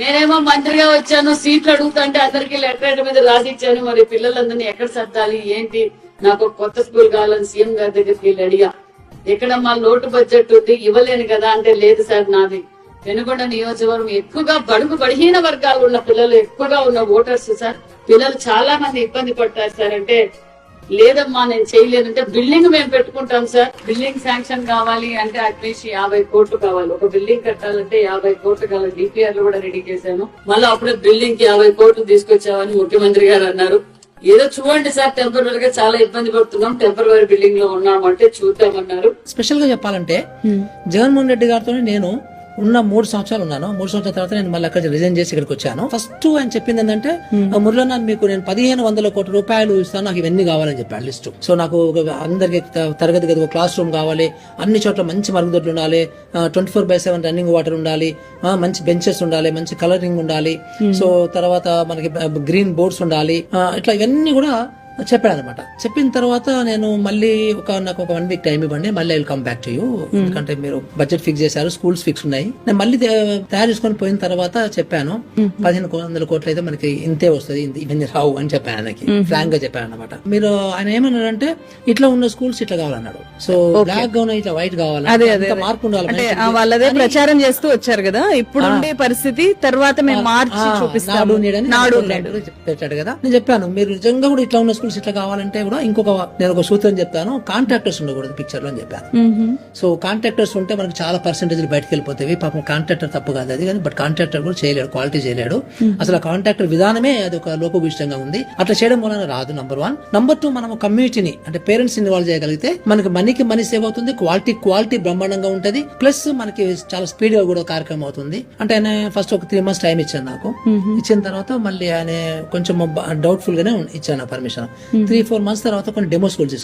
నేనేమో మంత్రిగా వచ్చాను సీట్లు అడుగుతుంటే అందరికి లెటర్ మీద రాసిచ్చాను మరి పిల్లలందరినీ ఎక్కడ సర్దాలి ఏంటి? నాకు కొత్త స్కూల్ కావాలని సీఎం గారి దగ్గరికి వెళ్ళి అడిగా. ఇక్కడ మా లోటు బడ్జెట్ ఉంది? ఇవ్వలేను కదా అంటే లేదు సార్ నాది. వెనుకొండ నియోజకవర్గం ఎక్కువగా బడుగు బడిహీన వర్గాలు ఉన్న పిల్లలు ఎక్కువగా ఉన్న ఓటర్స్ సార్. పిల్లలు చాలా మంది ఇబ్బంది పడతారు సార్ అంటే లేదమ్మా నేను చేయలేనంటే బిల్డింగ్ మేము పెట్టుకుంటాం సార్. బిల్డింగ్ శాంక్షన్ కావాలి అంటే అట్లీస్ట్ యాభై కోట్లు కావాలి. ఒక బిల్డింగ్ కట్టాలంటే యాభై కోట్లు కావాలి. డిపిఆర్ కూడా రెడీ చేశాను. మళ్ళీ అప్పుడే బిల్డింగ్కి యాభై కోట్లు తీసుకొచ్చామని ముఖ్యమంత్రి గారు అన్నారు. ఏదో చూడండి సార్ టెంపరీ గా చాలా ఇబ్బంది పడుతున్నాం. టెంపరీ బిల్డింగ్లో ఉన్నామంటే చూద్దామన్నారు. స్పెషల్గా చెప్పాలంటే జగన్మోహన్ రెడ్డి గారితో నేను ఉన్న మూడు సంవత్సరాలు ఉన్నాను. మూడు సంవత్సరాల తర్వాత నేను మళ్ళీ అక్కడ రిజైన్ చేసి ఇక్కడికి వచ్చాను. ఫస్ట్ ఆయన చెప్పింది ఏంటంటే మురళీనాథ్ మీకు నేను పదిహేను వందల కోట్ల రూపాయలు ఇస్తాను నాకు ఇవన్నీ కావాలని చెప్పాడు లిస్ట్. సో నాకు అందరికి తరగతి గది ఒక క్లాస్ రూమ్ కావాలి. అన్ని చోట్ల మంచి మరుగుదొడ్లు ఉండాలి. Twenty four by seven running water ఉండాలి. మంచి బెంచెస్ ఉండాలి మంచి కలరింగ్ ఉండాలి. సో తర్వాత మనకి గ్రీన్ బోర్డ్స్ ఉండాలి. ఇట్లా ఇవన్నీ కూడా చెప్పాడు అనమాట చెప్పిన తర్వాత నేను మళ్ళీ ఒక నాకు ఒక వన్ వీక్ టైం ఇవ్వండి మళ్ళీ I come back to you ఎందుకంటే మీరు బడ్జెట్ ఫిక్స్ చేశారు స్కూల్స్ ఫిక్స్ ఉన్నాయి. నేను మళ్ళీ తయారు చేసుకొని పోయిన తర్వాత చెప్పాను పదిహేను వందల కోట్లు అయితే మనకి ఇంతే వస్తుంది ఇవన్నీ రావు అని చెప్పాను ఆయనకి. ఫ్రాంక్గా చెప్పాను అనమాట. మీరు ఆయన ఏమన్నారంటే ఇట్లా ఉన్న స్కూల్స్ ఇట్లా కావాలన్నాడు. సో బ్లాక్గా ఉన్న ఇట్లా వైట్ కావాలి? మార్పు ఉండాలి వాళ్ళదే ప్రచారం చేస్తూ వచ్చారు కదా ఇప్పుడు ఉండే పరిస్థితి తర్వాత మేము మార్చి ఆ, నాడు పెట్టాడు కదా. నేను చెప్పాను మీరు నిజంగా కూడా ఇట్లా ఉన్న స్కూల్స్ ఇట్లా కావాలంటే కూడా ఇంకొక నేను ఒక సూత్రం చెప్తాను. కాంట్రాక్టర్స్ ఉండకూడదు పిక్చర్లో అని చెప్పాను. సో కాంట్రాక్టర్స్ ఉంటే మనకి చాలా పర్సెంటేజ్ బయటకు వెళ్ళిపోతాయి పాపం కాంట్రాక్టర్ తప్పు కాదు అది కానీ బట్ కాంట్రాక్టర్ కూడా చేయలేడు క్వాలిటీ చేయలేడు. అసలు ఆ కాంట్రాక్టర్ విధానమే అది ఒక లోపభూయిష్టంగా ఉంది. అట్లా చేయడం వలన రాదు నంబర్ వన్ నంబర్ టూ మనం కమ్యూనిటీని అంటే పేరెంట్స్ ఇన్వాల్వ్ చేయగలిగితే మనకి మనీకి మనీ సేవ్ అవుతుంది క్వాలిటీ క్వాలిటీ బ్రహ్మాండంగా ఉంటది. ప్లస్ మనకి చాలా స్పీడ్గా కూడా కార్యక్రమం అవుతుంది. అంటే ఆయన ఫస్ట్ ఒక త్రీ మంత్స్ టైం ఇచ్చాను నాకు. ఇచ్చిన తర్వాత మళ్ళీ ఆయన కొంచెం డౌట్ఫుల్ గానే ఇచ్చాను పర్మిషన్ త్రీ ఫోర్ మంత్స్ తర్వాత కొన్ని డెమోస్ కూడా